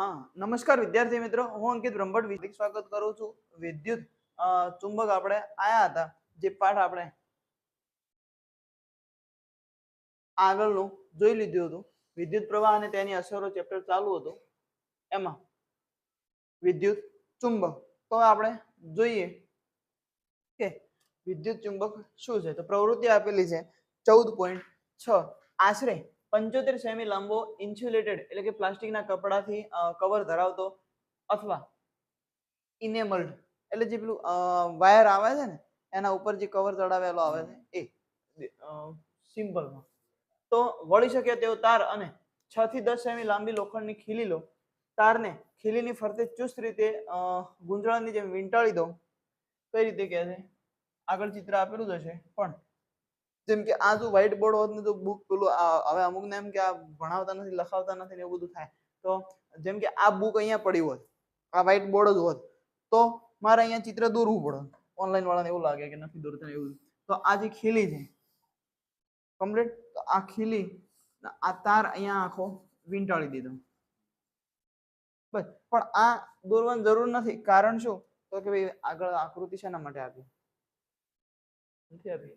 હા, નમસ્કાર વિદ્યાર્થી મિત્રો. હું અંકિત બ્રહ્મભટ્ટ. વિધિક સ્વાગત કરું છું. વિદ્યુત ચુંબક આપણે આયા હતા, જે પાઠ આપણે આગળનું જોઈ લીધું હતું. વિદ્યુત પ્રવાહ અને તેની અસરો ચેપ્ટર ચાલુ હતું. એમાં વિદ્યુત ચુંબક. તો આપણે જોઈએ કે વિદ્યુત ચુંબક શું છે? તો પ્રવૃત્તિ આપેલી છે ચૌદ પોઈન્ટ છ. આશરે પંચોતેર સેમી લાંબો ઇન્સ્યુલેટેડ એટલે કે પ્લાસ્ટિકના કપડાથી કવર ધરાવતો અથવા ઇનેમલ્ડ એટલે જે પેલું વાયર આવે છે ને, એના ઉપર જે કવર ચડાવેલો આવે છે, એ સિમ્પલમાં તો વળી શકે તેવો તાર અને છ થી દસ સેમી લાંબી લોખંડની ખીલી લો. તારને ખીલીની ફરતે ચુસ્ત રીતે ગુંજળાની જેમ વીંટાળી દો. કઈ રીતે કહે છે? આગળ ચિત્ર આપેલું જ હશે, પણ જેમ કે આ જો વ્હાઇટ બોર્ડ હોત ને તો બુક પેલું હવે અમુક ને એમ કે આ ભણાવતા નથી, લખાવતા નથી ને એવું બધું થાય. તો જેમ કે આ બુક અહીંયા પડી હોત, આ વ્હાઇટ બોર્ડ જ હોત, તો મારે અહીંયા ચિત્ર દોરવું પડે. ઓનલાઈન વાળાને એવું લાગે કે નથી દોરતા એવું તો આ જે ખીલી છે કમ્પ્લીટ તો આ ખીલી આ તાર અહીંયા આખો વીંટાળી દીધો. બસ. પણ આ દોરવાની જરૂર નથી. કારણ શું? તો કે ભાઈ આગળ આકૃતિ શેના માટે આપી? નથી આપી.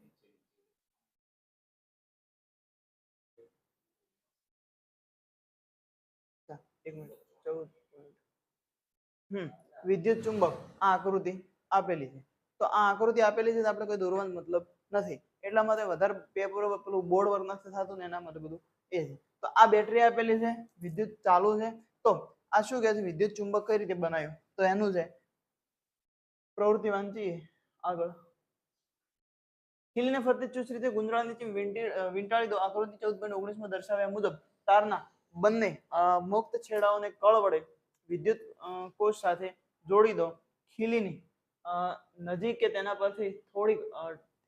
વિદ્યુત ચુંબક, આ આકૃતિ આપેલી છે. તો આ આકૃતિ આપેલી છે આપણે કોઈ દોરવાનો મતલબ નથી. એટલા માટે વધારે પેપર, પેલું બોર્ડ વર્ક નથી થતું ને એના માટે બધું એ છે. તો આ બેટરી આપેલી છે, વિદ્યુત ચાલુ છે. તો આ શું કહે છે? વિદ્યુત ચુંબક કઈ રીતે બનાવ્યું? તો એનું છે પ્રવૃત્તિ વાંચીએ આગળ. ખીલીને ફરતે ચુસ્ત રીતે ગુંજળાની નીચે વીંટાળી દો. આકૃતિ ચૌદ પોઈન્ટ ઓગણીસમાં દર્શાવ્યા મુજબ તારના બંને મુક્ત છેડાઓને કળ વડે વિદ્યુત કોષ સાથે જોડી દો. ખીલીની નજીક કે તેના પરથી થોડીક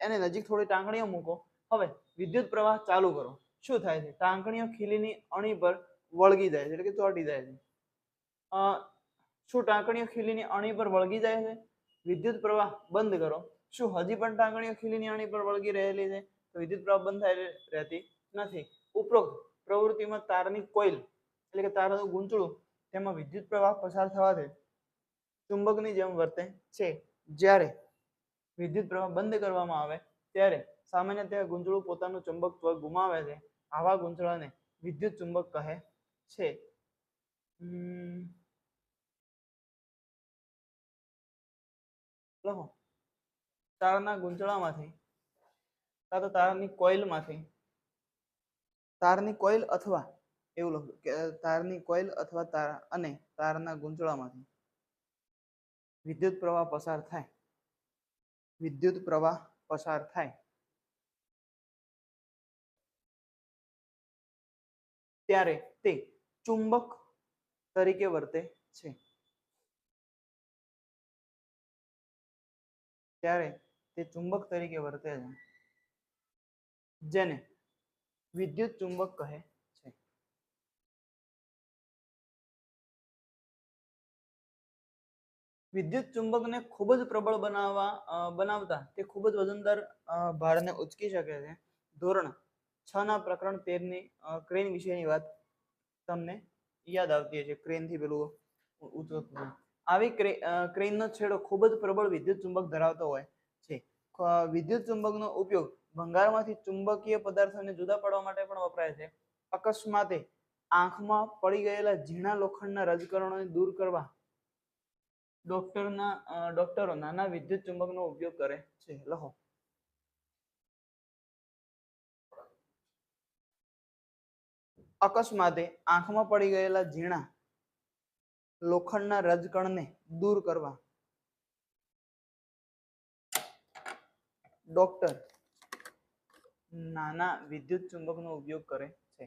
એને નજીક થોડી ટાંકણીઓ મૂકો. હવે વિદ્યુત પ્રવાહ ચાલુ કરો. શું થાય છે? ટાંકણીઓ ખીલીની અણી પર વળગી જાય છે, એટલે કે ચોટી જાય છે. શું ટાંકણીઓ ખીલીની અણી પર વળગી જાય છે? વિદ્યુત પ્રવાહ બંધ કરો. શું હજી પણ ટાંકણીઓ ખીલીની અણી પર વળગી રહેલી છે? તો વિદ્યુત પ્રવાહ બંધ થાય રહેતી નથી. ઉપરોક્ત પ્રવૃત્તિમાં તારની કોઇલ એટલે કે તારનું ગૂંચળું, તેમાં વિદ્યુત પ્રવાહ પસાર થવાથી ચુંબકની જેમ વર્તે છે. જ્યારે વિદ્યુત પ્રવાહ બંધ કરવામાં આવે, ત્યારે સામાન્યતઃ ગુંચળું પોતાનું ચુંબકત્વ ગુમાવે છે. આવા ગુંચળાને વિદ્યુત ચુંબક કહે છે. તારના ગુંચળામાંથી, કાં તો તારની કોઇલમાંથી તારની કોઇલ અથવા એવું લખો કે તારની કોઇલ અથવા તાર અને તારના ગુંચળામાંથી વિદ્યુત પ્રવાહ પસાર થાય. વિદ્યુત પ્રવાહ પસાર થાય. ત્યારે તે ચુંબક તરીકે વર્તે છે. ત્યારે તે ચુંબક તરીકે વર્તે છે. જેને વિદ્યુત ચુંબક કહે છે. વિદ્યુત ચુંબકને ખૂબ જ પ્રબળ બનાવવા બનાવતા તે ખૂબ જ વજનદાર ભારને ઉચકી શકે છે. ધોરણ છ ના પ્રકરણ તેરની ક્રેન વિશેની વાત તમને યાદ આવતી હશે. ક્રેનથી પેલું ઊંચો આવી ક્રેનનો છેડો ખૂબ જ પ્રબળ વિદ્યુત ચુંબક ધરાવતો હોય છે. વિદ્યુત ચુંબકનો ઉપયોગ ભંગારમાંથી ચુંબકીય પદાર્થોને જુદા પાડવા માટે પણ વપરાય છે. અકસ્માતે આંખમાં પડી ગયેલા ઝીણા લોખંડના રજકરણોને દૂર કરવા ડોક્ટરના ડોક્ટરો નાના વિદ્યુત ચુંબકનો ઉપયોગ કરે છે. લખો. અકસ્માતે આંખમાં પડી ગયેલા ઝીણા લોખંડના રજકણને દૂર કરવા ડોક્ટર નાના વિદ્યુત ચુંબકનો ઉપયોગ કરે છે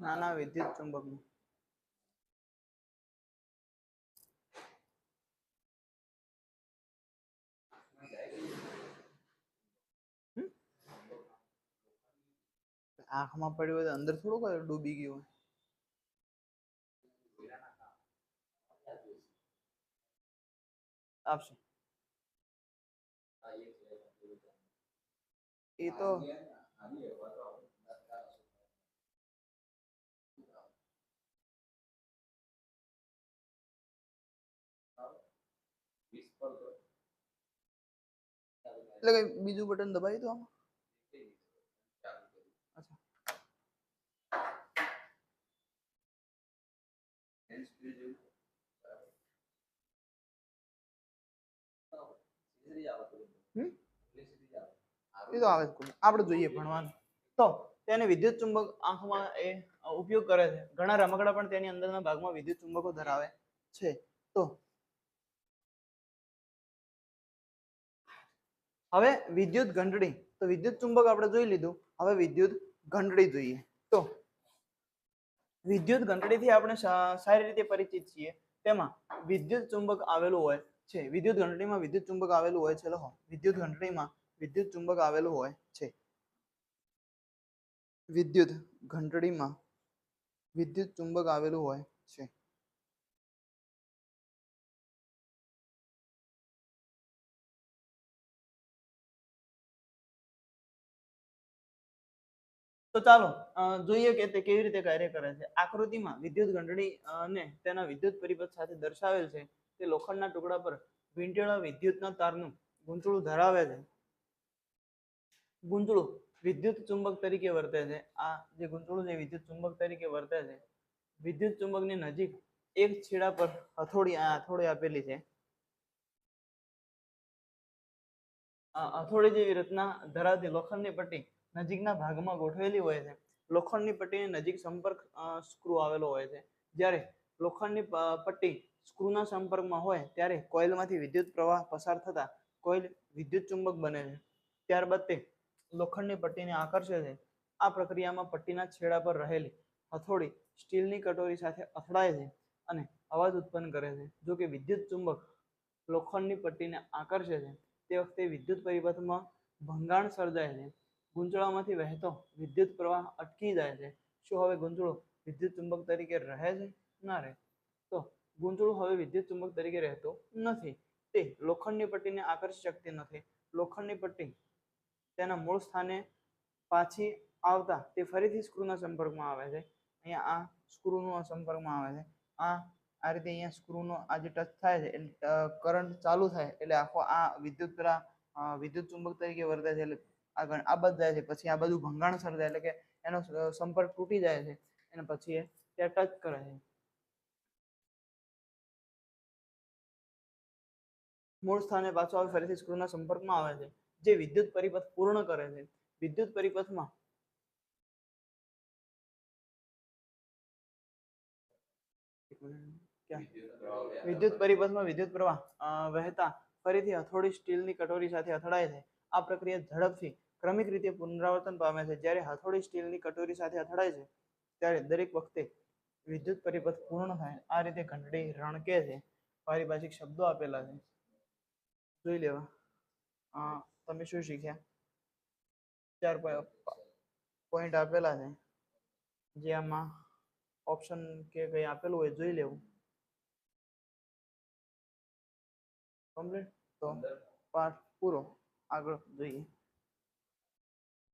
નાના વિદ્યુત ચુંબકનો આંખમાં પડ્યું હોય તો અંદર થોડું કોઈ ડૂબી ગયું હોય આપશે એ તો એટલે કઈ બીજું બટન દબાવી દો આમાં રમકડા પણ હવે વિદ્યુત ઘંટડી. તો વિદ્યુત ચુંબક આપણે જોઈ લીધું. હવે વિદ્યુત ઘંટડી જોઈએ. તો વિદ્યુત ઘંટડીથી આપણે સારી રીતે પરિચિત છીએ. તેમાં વિદ્યુત ચુંબક આવેલું હોય છે, વિદ્યુત ઘંટડીમાં વિદ્યુત ચુંબક આવેલું હોય છે, લખો. વિદ્યુત ઘંટડીમાં વિદ્યુત ચુંબક આવેલું હોય છે. વિદ્યુત ઘંટડીમાં વિદ્યુત ચુંબક આવેલું હોય છે. તો ચાલો જોઈએ કે તે કેવી રીતે કાર્ય કરે છે. આકૃતિમાં વિદ્યુત ઘંટડી અને તેના વિદ્યુત પરિપથ સાથે દર્શાવેલ છે. તે લોખંડના ટુકડા પર વીંટેલા વિદ્યુતના તારનું ગૂંચળું ધરાવે છે. ગૂંચળું વિદ્યુત ચુંબક તરીકે વર્તે છે. આ જે ગૂંચળું છે વિદ્યુત ચુંબક તરીકે વર્તે છે. વિદ્યુત ચુંબકની નજીક એક છેડા પર હથોડી હથોડી આપેલી છે. હથોડી જેવી રચના ધરાવતી લોખંડની પટ્ટી નજીકના ભાગમાં ગોઠવેલી હોય છે. લોખંડની પટ્ટીની નજીક સંપર્ક સ્ક્રૂ આવેલો હોય છે. જ્યારે લોખંડની પટ્ટી સ્ક્રૂના સંપર્કમાં હોય ત્યારે કોઇલમાંથી વિદ્યુત પ્રવાહ પસાર થતા કોઇલ વિદ્યુત ચુંબક બને છે. ત્યારબાદ તે લોખંડની પટ્ટીને આકર્ષે છે. આ પ્રક્રિયામાં પટ્ટીના છેડા પર રહેલી હથોડી સ્ટીલની કટોરી સાથે અથડાય છે અને અવાજ ઉત્પન્ન કરે છે. જો કે વિદ્યુત ચુંબક લોખંડની પટ્ટીને આકર્ષે છે, તે વખતે વિદ્યુત પરિપથમાં ભંગાણ સર્જાય છે. ગુંચળામાંથી વહેતો વિદ્યુત પ્રવાહ અટકી જાય છે. શું હવે ગુંચળો વિદ્યુત ચુંબક તરીકે રહે છે? ના રહે. તો ગુંચળું હવે વિદ્યુત ચુંબક તરીકે રહેતું નથી. તે લોખંડની પટ્ટીને આકર્ષી શકતી નથી. લોખંડની પટ્ટી તેના મૂળ સ્થાને પાછી આવતા તે ફરીથી સ્ક્રૂના સંપર્કમાં આવે છે. અહીંયા આ સ્ક્રૂનો સંપર્કમાં આવે છે. આ આ રીતે અહીંયા સ્ક્રૂનો આ જે ટચ થાય છે એટલે કરંટ ચાલુ થાય એટલે આખો આ વિદ્યુત વિદ્યુત ચુંબક તરીકે વર્તે છે એટલે આગળ આ બાજુ જાય છે, પછી આ બધું ભંગાણ સર્જાય એટલે કે એનો સંપર્ક તૂટી જાય છે. અને પછી એ ત્યાં ટચ કરે છે. મૂળ સ્થાને પાછો આવે ફરીથી સ્ક્રૂના સંપર્કમાં આવે છે, જે વિદ્યુત પરિપથ પૂર્ણ કરે છે. વિદ્યુત પરિપથમાં? વિદ્યુત પરિપથમાં વિદ્યુત પ્રવાહ વહેતા ફરીથી હથોડી સ્ટીલની કટોરી સાથે અથડાય છે. આ પ્રક્રિયા ઝડપથી ક્રમિક રીતે પુનરાવર્તન પામે છે. જ્યારે હથોડી સ્ટીલની કટોરી સાથે અથડાય છે, ત્યારે દરેક વખતે વિદ્યુત પરિપથ પૂર્ણ થાય. આ રીતે ઘંટડી રણકે છે. પારિભાષિક શબ્દો આપેલા છે. જોઈ લેવા. તમે શું શીખ્યા? ચાર પોઈન્ટ આપેલા છે. જે આમાં ઓપ્શન કે કંઈ આપેલું હોય જોઈ લેવું. કમ્પ્લીટ તો પાઠ પૂરો. આગળ જોઈએ.